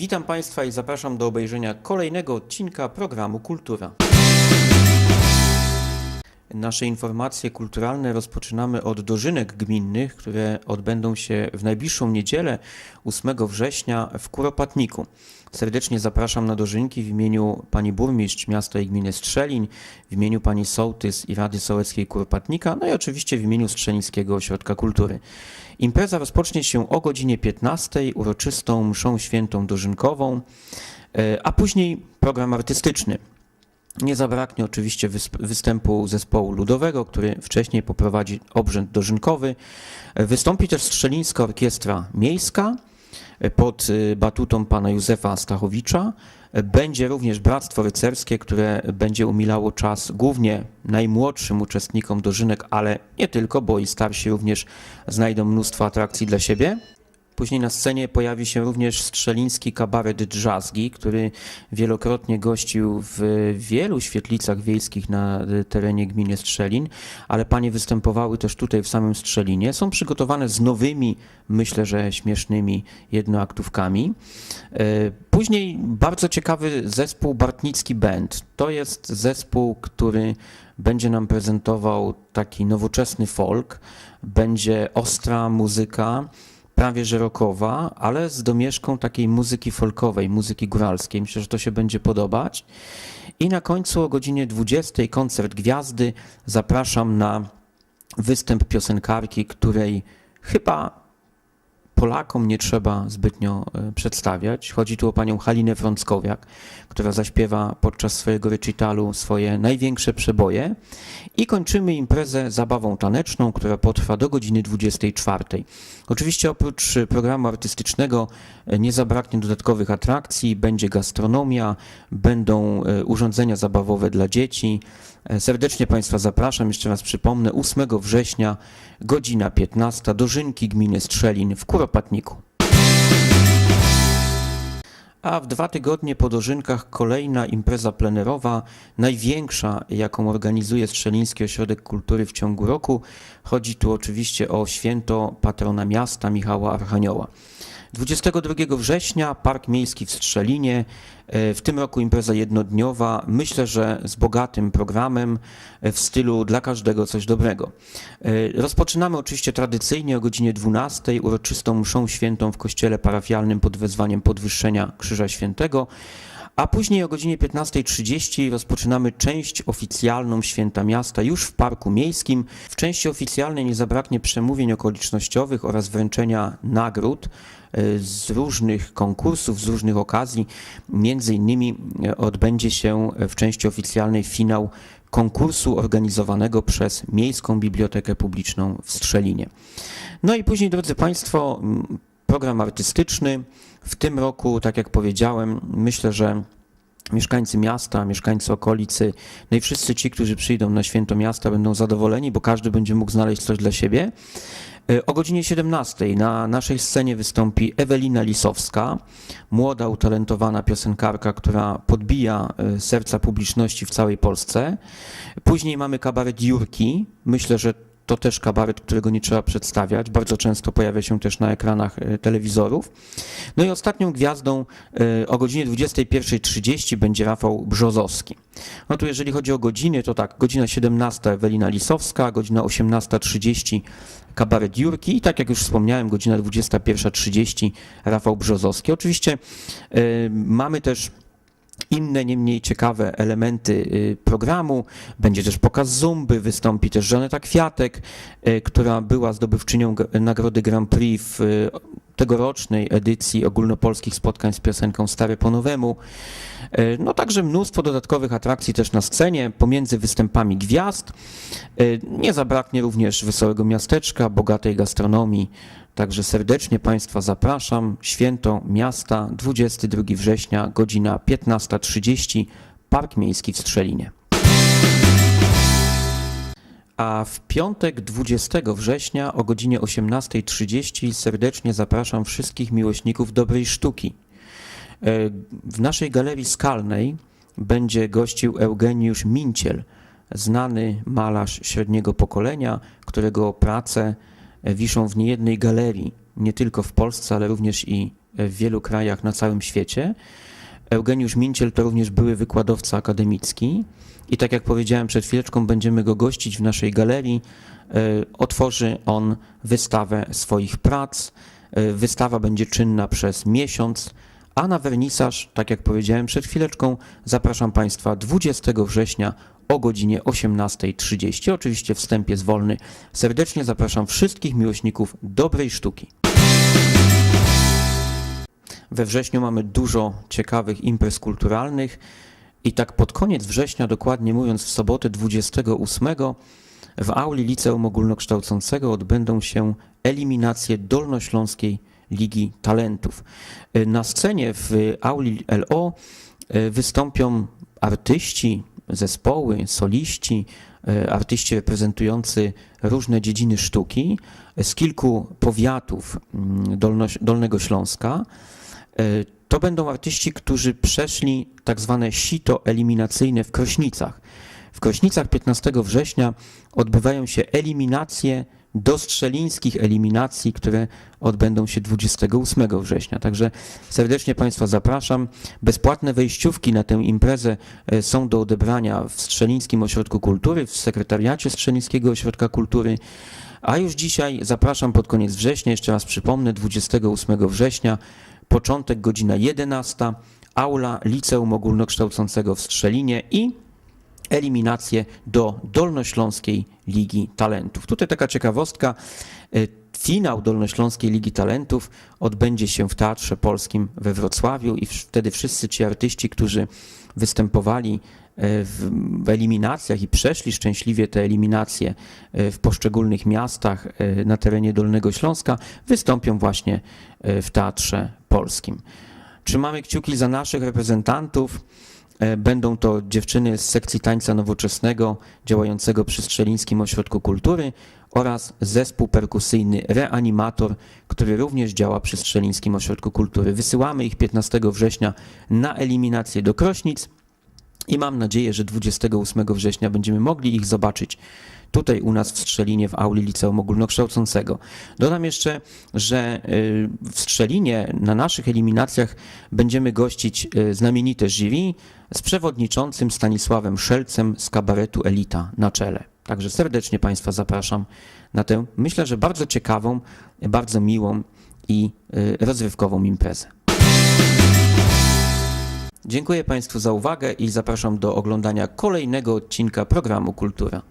Witam Państwa i zapraszam do obejrzenia kolejnego odcinka programu Kultura. Nasze informacje kulturalne rozpoczynamy od dożynek gminnych, które odbędą się w najbliższą niedzielę 8 września w Kuropatniku. Serdecznie zapraszam na dożynki w imieniu pani burmistrz miasta i gminy Strzelin, w imieniu pani sołtys i Rady Sołeckiej Kuropatnika, no i oczywiście w imieniu Strzelińskiego Ośrodka Kultury. Impreza rozpocznie się o godzinie 15 uroczystą mszą świętą dożynkową, e, a później program artystyczny. Nie zabraknie oczywiście występu zespołu ludowego, który wcześniej poprowadzi obrzęd dożynkowy. Wystąpi też Strzelińska Orkiestra Miejska e, pod e, batutą pana Józefa Stachowicza. E, Będzie również Bractwo Rycerskie, które będzie umilało czas głównie najmłodszym uczestnikom dożynek, ale nie tylko, bo i starsi również znajdą mnóstwo atrakcji dla siebie. Później na scenie pojawi się również strzeliński kabaret Drzazgi, który wielokrotnie gościł w wielu świetlicach wiejskich na terenie gminy Strzelin, ale panie występowały też tutaj w samym Strzelinie. Są przygotowane z nowymi, myślę, że śmiesznymi jednoaktówkami. E, Później bardzo ciekawy zespół Bartnicki Band. To jest zespół, który będzie nam prezentował taki nowoczesny folk, będzie ostra muzyka, prawie że rockowa, ale z domieszką takiej muzyki folkowej, muzyki góralskiej. Myślę, że to się będzie podobać. I na końcu o godzinie 20 koncert Gwiazdy. Zapraszam na występ piosenkarki, której chyba Polakom nie trzeba zbytnio e, przedstawiać. Chodzi tu o panią Halinę Frąckowiak, która zaśpiewa podczas swojego recitalu swoje największe przeboje. I kończymy imprezę zabawą taneczną, która potrwa do godziny 24. Oczywiście oprócz programu artystycznego e, nie zabraknie dodatkowych atrakcji, będzie gastronomia, będą e, urządzenia zabawowe dla dzieci. Serdecznie Państwa zapraszam, jeszcze raz przypomnę, 8 września, godzina 15, dożynki gminy Strzelin w Kuropatniku. A w dwa tygodnie po dożynkach kolejna impreza plenerowa, największa, jaką organizuje Strzeliński Ośrodek Kultury w ciągu roku. Chodzi tu oczywiście o święto patrona miasta Michała Archanioła. 22 września Park Miejski w Strzelinie. E, W tym roku impreza jednodniowa, myślę, że z bogatym programem e, w stylu dla każdego coś dobrego. E, Rozpoczynamy oczywiście tradycyjnie o godzinie 12 uroczystą mszą świętą w kościele parafialnym pod wezwaniem podwyższenia Krzyża Świętego. A później o godzinie 15.30 rozpoczynamy część oficjalną Święta Miasta już w Parku Miejskim. W części oficjalnej nie zabraknie przemówień okolicznościowych oraz wręczenia nagród e, z różnych konkursów, z różnych okazji. Między innymi e, odbędzie się w części oficjalnej finał konkursu organizowanego przez Miejską Bibliotekę Publiczną w Strzelinie. No i później, drodzy Państwo, program artystyczny. W tym roku, tak jak powiedziałem, myślę, że mieszkańcy miasta, mieszkańcy okolicy, no i wszyscy ci, którzy przyjdą na święto miasta, będą zadowoleni, bo każdy będzie mógł znaleźć coś dla siebie. E, O godzinie 17 na naszej scenie wystąpi Ewelina Lisowska, młoda, utalentowana piosenkarka, która podbija e, serca publiczności w całej Polsce. Później mamy kabaret Jurki. Myślę, że to też kabaret, którego nie trzeba przedstawiać. Bardzo często pojawia się też na ekranach e, telewizorów. No i ostatnią gwiazdą e, o godzinie 21.30 będzie Rafał Brzozowski. No tu jeżeli chodzi o godziny, to tak, godzina 17 Ewelina Lisowska, godzina 18.30 kabaret Jurki i tak jak już wspomniałem, godzina 21.30 Rafał Brzozowski. Oczywiście e, mamy też inne, nie mniej ciekawe elementy y, programu. Będzie też pokaz zumby, wystąpi też Żaneta Kwiatek, y, która była zdobywczynią nagrody Grand Prix w y, tegorocznej edycji ogólnopolskich spotkań z piosenką Stare po nowemu. No także mnóstwo dodatkowych atrakcji też na scenie, pomiędzy występami gwiazd. Nie zabraknie również wesołego miasteczka, bogatej gastronomii. Także serdecznie Państwa zapraszam. Święto Miasta, 22 września, godzina 15.30, Park Miejski w Strzelinie. A w piątek 20 września o godzinie 18.30 serdecznie zapraszam wszystkich miłośników dobrej sztuki. E, W naszej galerii skalnej będzie gościł Eugeniusz Minciel, znany malarz średniego pokolenia, którego prace wiszą w niejednej galerii, nie tylko w Polsce, ale również i w wielu krajach na całym świecie. Eugeniusz Minciel to również były wykładowca akademicki i tak jak powiedziałem przed chwileczką, będziemy go gościć w naszej galerii. E, Otworzy on wystawę swoich prac. E, Wystawa będzie czynna przez miesiąc, a na wernisaż, tak jak powiedziałem przed chwileczką, zapraszam Państwa 20 września o godzinie 18.30. Oczywiście wstęp jest wolny. Serdecznie zapraszam wszystkich miłośników dobrej sztuki. We wrześniu mamy dużo ciekawych imprez kulturalnych i tak pod koniec września, dokładnie mówiąc w sobotę 28, w auli Liceum Ogólnokształcącego odbędą się eliminacje Dolnośląskiej Ligi Talentów. Na scenie w auli LO y, wystąpią artyści, zespoły, soliści, y, artyści reprezentujący różne dziedziny sztuki z kilku powiatów mm, Dolnego Śląska. E, To będą artyści, którzy przeszli tak zwane sito eliminacyjne w Krośnicach. W Krośnicach 15 września odbywają się eliminacje do strzelińskich eliminacji, które odbędą się 28 września. Także serdecznie Państwa zapraszam. Bezpłatne wejściówki na tę imprezę e, są do odebrania w Strzelińskim Ośrodku Kultury, w sekretariacie Strzelińskiego Ośrodka Kultury. A już dzisiaj zapraszam pod koniec września, jeszcze raz przypomnę, 28 września, początek godzina 11, aula Liceum Ogólnokształcącego w Strzelinie i eliminacje do Dolnośląskiej Ligi Talentów. Tutaj taka ciekawostka. y, Finał Dolnośląskiej Ligi Talentów odbędzie się w Teatrze Polskim we Wrocławiu i wtedy wszyscy ci artyści, którzy występowali y, w, eliminacjach i przeszli szczęśliwie te eliminacje y, w poszczególnych miastach na terenie Dolnego Śląska, wystąpią właśnie w Teatrze Polskim. Trzymamy kciuki za naszych reprezentantów. E, Będą to dziewczyny z sekcji tańca nowoczesnego działającego przy Strzelińskim Ośrodku Kultury oraz zespół perkusyjny Reanimator, który również działa przy Strzelińskim Ośrodku Kultury. Wysyłamy ich 15 września na eliminację do Krośnic i mam nadzieję, że 28 września będziemy mogli ich zobaczyć tutaj u nas w Strzelinie w auli Liceum Ogólnokształcącego. Dodam jeszcze, że y, w Strzelinie na naszych eliminacjach będziemy gościć y, znamienite jury z przewodniczącym Stanisławem Szelcem z kabaretu Elita na czele. Także serdecznie Państwa zapraszam na tę, myślę, że bardzo ciekawą, bardzo miłą i y, rozrywkową imprezę. Dziękuję Państwu za uwagę i zapraszam do oglądania kolejnego odcinka programu Kultura.